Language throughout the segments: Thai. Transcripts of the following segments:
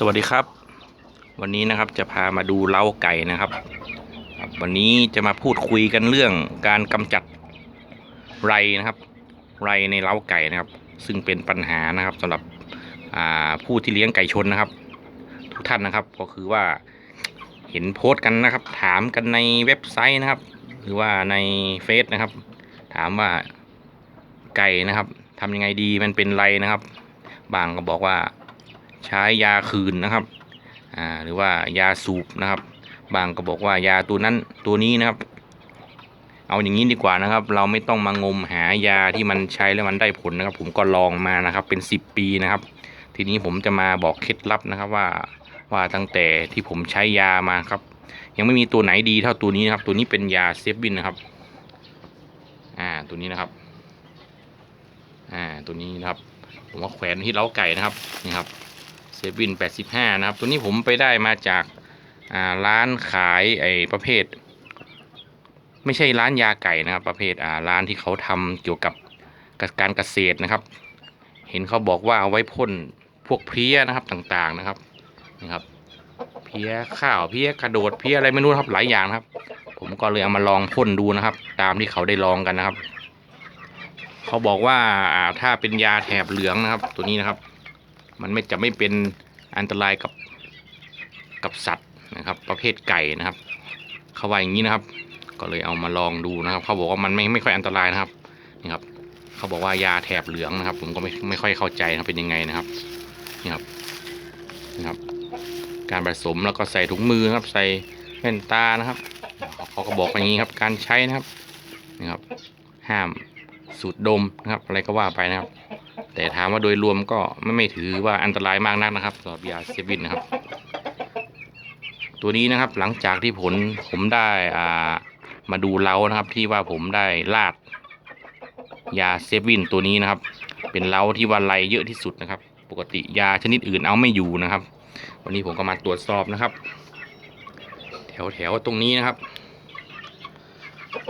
สวัสดีครับ วันนี้นะครับจะพามาดูเล้าไก่นะครับ วันนี้จะมาพูดคุยกันเรื่องการกำจัดไรนะครับ ไรในเล้าไก่นะครับ ซึ่งเป็นปัญหานะครับสำหรับผู้ที่เลี้ยงไก่ชนนะครับ ทุกท่านนะครับก็คือว่าเห็นโพสต์กันนะครับ ถามกันในเว็บไซต์นะครับ หรือว่าในเฟซนะครับ ถามว่าไก่นะครับทำยังไงดีมันเป็นไรนะครับ บางก็บอกว่า ใช้ยาคืนนะครับอ่าหรือว่ายาสูบนะครับ บางก็บอกว่ายาตัวนั้นตัวนี้นะครับ เอาอย่างนี้ดีกว่านะครับ เราไม่ต้องมางมหายาที่มันใช้แล้วมันได้ผลนะครับ ผมก็ลองมานะครับเป็น 10 ปีนะครับ ทีนี้ผมจะมาบอกเคล็ดลับนะครับว่าว่าตั้งแต่ที่ผมใช้ยามาครับ ยังไม่มีตัวไหนดีเท่าตัวนี้นะครับ ตัวนี้เป็นยาเซฟวินนะครับอ่าตัวนี้นะครับอ่าตัวนี้นะครับ ผมว่าแขวนที่เล้าไก่นะครับนี่ครับ เซฟวิน85นะครับ ตัวนี้ผมไปได้มาจาการ้านขายไอ้ประเภท ไม่ใช่ร้านยาไก่นะครับ ประเภทร้านที่เขาทำเกี่ยวกับการเกษตรนะครับ เห็นเขาบอกว่าเอาไว้พ่นพวกเพี้ยนะครับต่างๆนะครับนี่ครับ เพี้ยข้าวเพี้ยกระโดดเพี้ยอะไรไม่รู้นครับหลายอย่างครับ ผมก็เลยเอามาลองพ่นดูนะครับ ตามที่เขาได้ลองกันนะครับ เขาบอกว่าถ้าเป็นยาแถบเหลืองนะครับ ตัวนี้นะครับ มันไม่จะไม่เป็นอันตรายกับกับสัตว์นะครับ ประเภทไก่นะครับ เขาว่าอย่างนี้นะครับ ก็เลยเอามาลองดูนะครับ เขาบอกว่ามันไม่ไม่ค่อยอันตรายนะครับนี่ครับ เขาบอกว่ายาแถบเหลืองนะครับ ผมก็ไม่ไม่ค่อยเข้าใจนะเป็นยังไงนะครับนี่ครับนี่ครับ การผสมแล้วก็ใส่ถุงมือนะครับ ใส่แว่นตานะครับเขาก็บอกอย่างนี้ครับ การใช้นะครับนี่ครับ ห้ามสูดดมนะครับ อะไรก็ว่าไปนะครับ แต่ถามว่าโดยรวมก็ไม่ไม่ถือว่าอันตรายมากนักนะครับสำหรับยาเซฟินนะครับ ตัวนี้นะครับหลังจากที่ผลผมได้อ่ามาดูเล้านะครับที่ว่าผมได้ลาดยาเซฟินตัวนี้นะครับ เป็นเล้าที่ว่าไรเยอะที่สุดนะครับ ปกติยาชนิดอื่นเอาไม่อยู่นะครับ วันนี้ผมก็มาตรวจสอบนะครับ แถวแถวๆตรงนี้นะครับ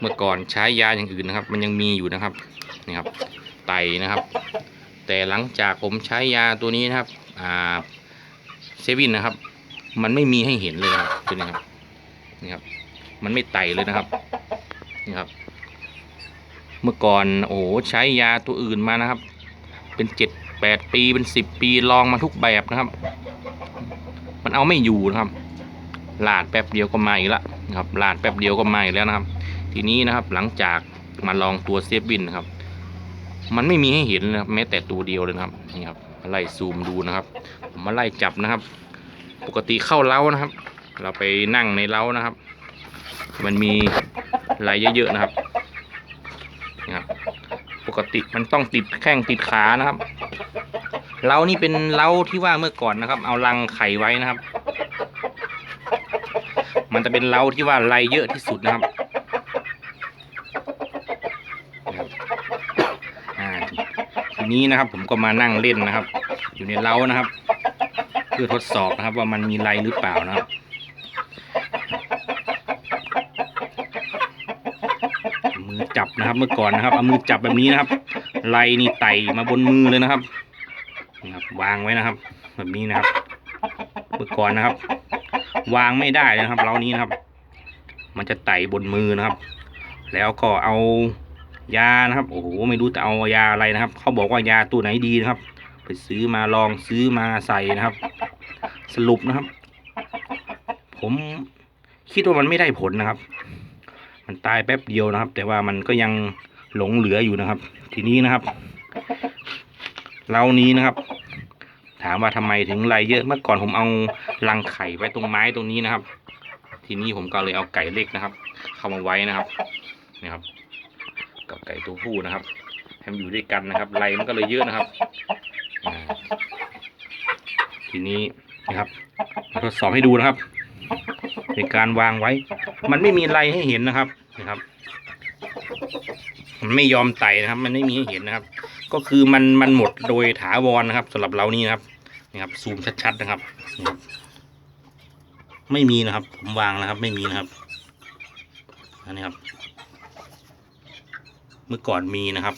เมื่อก่อนใช้ยาอย่างอื่นนะครับ มันยังมีอยู่นะครับนี่ครับไตนะครับ แต่หลังจากผมใช้ยาตัวนี้นะครับอ่าเซวินนะครับ มันไม่มีให้เห็นเลยนะครับตัวนี้ครับนี่ครับ มันไม่ไตเลยนะครับนี่ครับ เมื่อก่อนโอ้ใช้ยาตัวอื่นมานะครับ เป็นเจ็ดแปดปีเป็นสิบปีลองมาทุกแบบนะครับ มันเอาไม่อยู่นะครับลาดแป๊บเดียวก็มาอีกแล้วนะครับลาดแป๊บเดียวก็มาอีกแล้วนะครับ ทีนี้นะครับหลังจากมาลองตัวเซฟวินนะครับ มันไม่มีให้เห็นนะครับแม้แต่ตัวเดียวเลยนะครับนี่ครับมาไล่ซูมดูนะครับผมมาไล่จับนะครับ ปกติเข้าเล้านะครับ เราไปนั่งในเล้านะครับ มันมีลายเยอะๆนะครับนี่ครับ ปกติมันต้องติดแข้งติดขานะครับเล้านี่เป็นเล้าที่ว่าเมื่อก่อนนะครับ เอารังไข่ไว้นะครับ มันจะเป็นเล้าที่ว่าลายเยอะที่สุดนะครับ อ่าที นี้นะครับ ผมก็มานั่งเล่นนะครับ อยู่ในเล้านะครับ เพื่อทดสอบนะครับ ว่ามันมีไรหรือเปล่านะครับมือจับนะครับ เมื่อก่อนนะครับเอามือจับแบบนี้นะครับไรนี่ไต่มาบนมือเลยนะครับนี่ครับ วางไว้นะครับ แบบนี้นะครับ เมื่อก่อนนะครับ วางไม่ได้นะครับเล้านี้นะครับ มันจะไต่บนมือนะครับ แล้วก็เอา ยานะครับ โอ้โหไม่รู้จะเอายาอะไรนะครับ เขาบอกว่ายาตัวไหนดีนะครับ ไปซื้อมาลองซื้อมาใส่นะครับ สรุปนะครับ ผมคิดว่ามันไม่ได้ผลนะครับ มันตายแป๊บเดียวนะครับ แต่ว่ามันก็ยังหลงเหลืออยู่นะครับ ทีนี้นะครับเรานี้นะครับ ถามว่าทำไมถึงไรเยอะเมื่อก่อนผมเอารังไข่ไว้ตรงไม้ตรงนี้นะครับ ทีนี้ผมก็เลยเอาไก่เล็กนะครับ เข้ามาไว้นะครับนี่ครับ กับไก่ตัวผู้นะครับให้มันอยู่ด้วยกันนะครับไรมันก็เลยเยอะนะครับทีนี้นะครับทดสอบให้ดูนะครับ ในการวางไว้ มันไม่มีไรให้เห็นนะครับนะครับ มันไม่ยอมไต่นะครับ มันไม่มีให้เห็นนะครับ ก็คือมันมันหมดโดยถาวรนะครับสำหรับเรานี่นะครับนี่ครับซูมชัดๆนะครับ ไม่มีนะครับ ผมวางนะครับ ไม่มีนะครับอันนี้ครับ มื่อก่อนมีนะครับ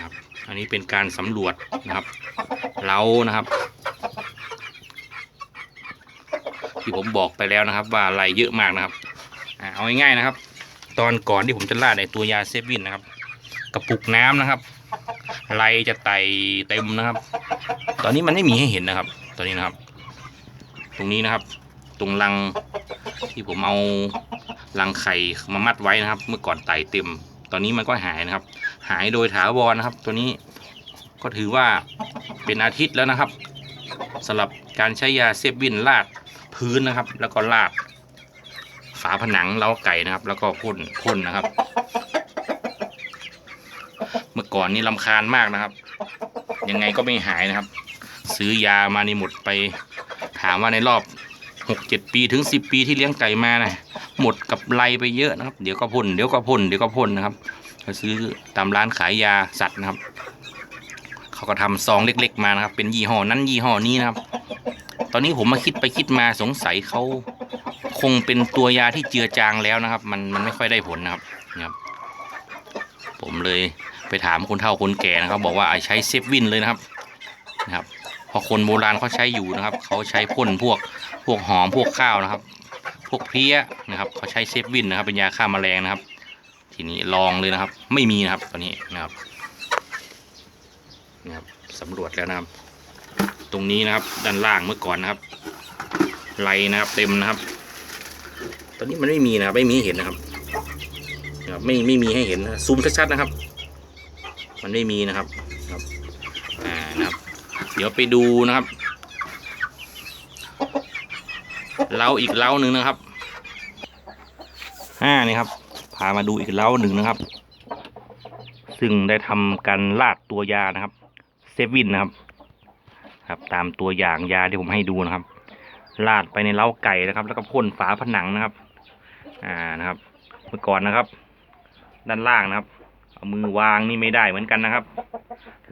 ครับ อันนี้เป็นการสำรวจนะครับเล้านะครับ ที่ผมบอกไปแล้วนะครับ ว่าไรเยอะมากนะครับเอาง่ายๆนะครับ ตอนก่อนที่ผมจะราดในตัวยาเซฟวินนะครับ กระปุกน้ำนะครับไรจะไต่เต็มนะครับ ตอนนี้มันไม่มีให้เห็นนะครับ ตอนนี้นะครับ ตรงนี้นะครับ ตรงรังที่ผมเอารังไข่มามัดไว้นะครับ เมื่อก่อนไต่เต็ม ตอนนี้มันก็หายนะครับ หายโดยถาวรนะครับ ตัวนี้ก็ถือว่าเป็นอาทิตย์แล้วนะครับสำหรับการใช้ยาเซฟวินลาดพื้นนะครับ แล้วก็ลาดฝาผนังเล้าไก่นะครับ แล้วก็พ่นพ่นนะครับ เมื่อก่อนนี่ลำคาญมากนะครับ ยังไงก็ไม่หายนะครับ ซื้อยามานี่หมดไป ถามว่าในรอบหกเจ็ดปีถึงสิบปีที่เลี้ยงไก่มานะ หมดกับไรไปเยอะนะครับ เดี๋ยวก็พ่นเดี๋ยวก็พ่นเดี๋ยวก็พ่นนะครับเราซื้อตามร้านขายยาสัตว์นะครับ เขาก็ทำซองเล็ก ๆ มานะครับ เป็นยี่ห้อนั้นยี่ห้อนี้นะครับ ตอนนี้ผมมาคิดไปคิดมาสงสัยเขาคงเป็นตัวยาที่เจือจางแล้วนะครับ มันมันไม่ค่อยได้ผลนะครับนะครับ ผมเลยไปถามคนเฒ่าคนแก่นะครับ บอกว่าไอ้ใช้เซฟวินเลยนะครับนะครับพอคนโบราณเขาใช้อยู่นะครับ เขาใช้พ่นพวกพวกหอมพวกข้าวนะครับ วกเพลี้ยนะครับเขาใช้เซฟวินนะครับเป็นยาฆ่าแมลงนะครับ ทีนี้ลองเลยนะครับ ไม่มีนะครับตอนนี้นะครับนะครับสำรวจแล้วนะครับ ตรงนี้นะครับด้านล่างเมื่อก่อนนะครับไรนะครับเต็มนะครับ ตอนนี้มันไม่มีนะครับไม่มีให้เห็นนะครับนะครับไม่ไม่มีให้เห็นนะซูมชัดๆนะครับ มันไม่มีนะครับครับอ่านะครับ เดี๋ยวไปดูนะครับ เล้าอีกเล้าหนึ่งนะครับห้านี่ครับ พามาดูอีกเล้าหนึ่งนะครับ ซึ่งได้ทำการลาดตัวยานะครับเซฟวินนะครับ ครับ ตามตัวอย่างยาที่ผมให้ดูนะครับ ลาดไปในเล้าไก่นะครับ แล้วก็พ่นฝาผนังนะครับ อ่านะครับ เมื่อก่อนนะครับ ด้านล่างนะครับเอามือวางนี่ไม่ได้เหมือนกันนะครับ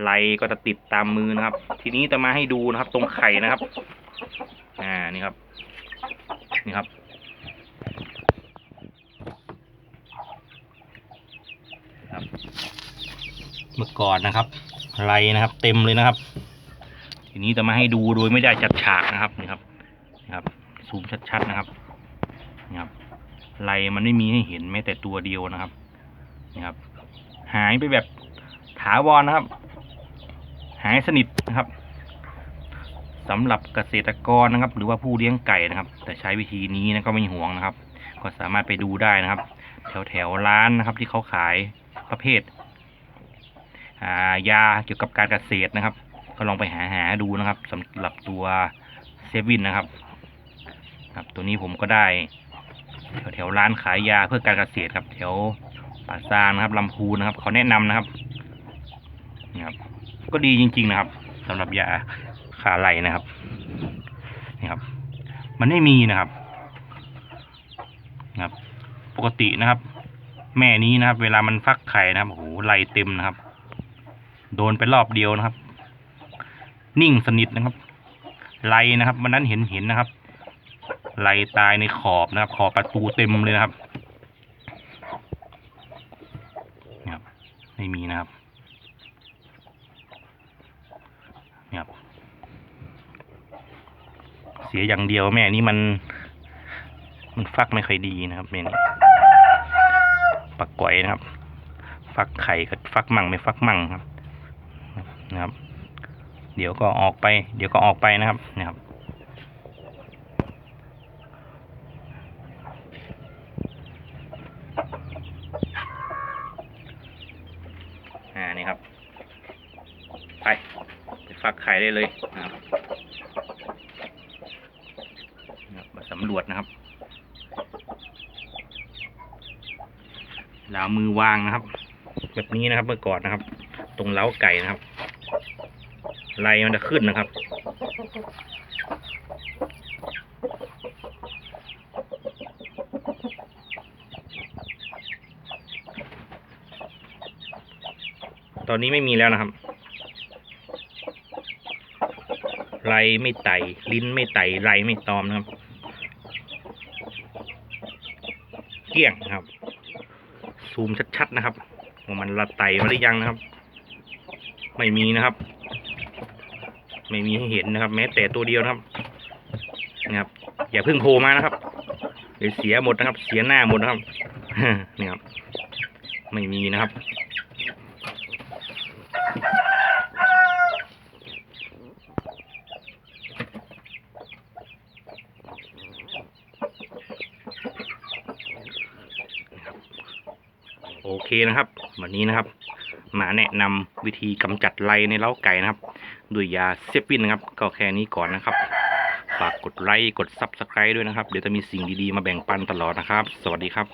ไหลก็จะติดตามมือนะครับ ทีนี้จะมาให้ดูนะครับ ตรงไข่นะครับ อ่านี่ครับ นี่ครับ ครับ เมื่อก่อนนะครับไหลนะครับ เต็มเลยนะครับ ทีนี้จะมาให้ดูโดยไม่ได้จัดฉากนะครับนี่ครับนี่ครับ ซูมชัดๆนะครับนี่ครับไหลมันไม่มีให้เห็นแม้แต่ตัวเดียวนะครับนี่ครับ หายไปแบบถาวรนะครับ หายสนิทนะครับ สำหรับเกษตรกรนะครับ หรือว่าผู้เลี้ยงไก่นะครับ แต่ใช้วิธีนี้นะก็ไม่ห่วงนะครับ ก็สามารถไปดูได้นะครับ แถวแถวร้านนะครับ ที่เขาขายประเภทายาเกี่ยวกับการเกษตรนะครับ ก็ลองไปหาหาดูนะครับสำหรับตัวเซวินนะครับครับ ตัวนี้ผมก็ได้ แถวแถวๆร้านขายยาเพื่อการเกษตรครับ แถวป่าซางนะครับลำพูนนะครับเขาแนะนำนะครับนะครับ ก็ดีจริง ๆ นะครับสำหรับยา ขาไหลนะครับนี่ครับ มันไม่มีนะครับนะครับ ปกตินะครับ แม่นี้นะครับ เวลามันฟักไข่นะครับโอ้โหไหลเต็มนะครับ โดนไปรอบเดียวนะครับ นิ่งสนิทนะครับไหลนะครับวันนั้นเห็นเห็นนะครับไหลตายในขอบนะครับ ขอบประตูเต็มเลยนะครับนี่ครับไม่มีนะครับนี่ครับ เสียอย่างเดียวแม่นี่มัน มันฟักไม่ค่อยดีนะครับแม่นี่ปักก๋อยนะครับ ฟักไข่กับฟักมั่งไม่ฟักมั่งครับ นะครับ เดี๋ยวก็ออกไป เดี๋ยวก็ออกไปนะครับนะครับอ่านี่ครับ ไป ไปฟักไข่ได้เลยนะครับนะครับมาสำรวจนะครับแล้วมือวางนะครับ แบบนี้นะครับเมื่อก่อนนะครับ ตรงเล้าไก่นะครับไรมันจะขึ้นนะครับ ตอนนี้ไม่มีแล้วนะครับไรไม่ไต่ลิ้นไม่ไต่ไรไม่ตอมนะครับ เกลี้ยงครับ ซูมชัดๆนะครับว่ามันละไตมาหรือยังนะครับ ไม่มีนะครับ ไม่มีให้เห็นนะครับ แม้แต่ตัวเดียวนะครับนะครับ อย่าเพิ่งโผล่มานะครับเดี๋ยวเสียหมดนะครับ เสียหน้าหมดนะครับนี่ครับ ไม่มีนะครับ โอเคนะครับ วันนี้นะครับ มาแนะนำวิธีกำจัดไรในเล้าไก่นะครับด้วยยาเซฟินนะครับ ก็แค่นี้ก่อนนะครับ ฝากกดไลค์กดซับสไครต์ด้วยนะครับ เดี๋ยวจะมีสิ่งดีๆมาแบ่งปันตลอดนะครับ สวัสดีครับ